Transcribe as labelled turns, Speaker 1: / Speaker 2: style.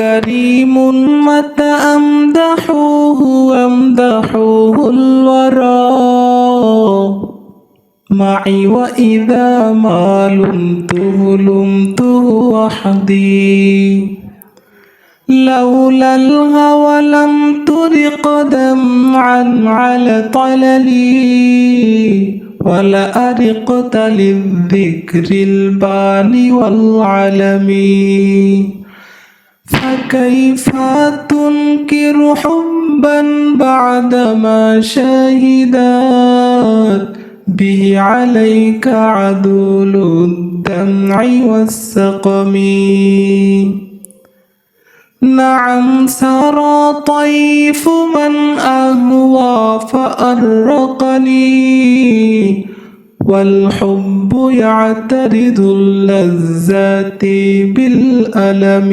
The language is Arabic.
Speaker 1: كريم متى أمدحوه وامدحوه الورى. معي وإذا ما لمته لمته وحدي. لولا الهوى لم ترق دمعا على طللي. ولا أرقت للذكر البان والعلم فكيف تنكر حبا بعدما شهدت به عليك عدول الدمع والسقم. نعم سرى طيف من أهوى فأرقني. والحب يعترض اللذات بالألم.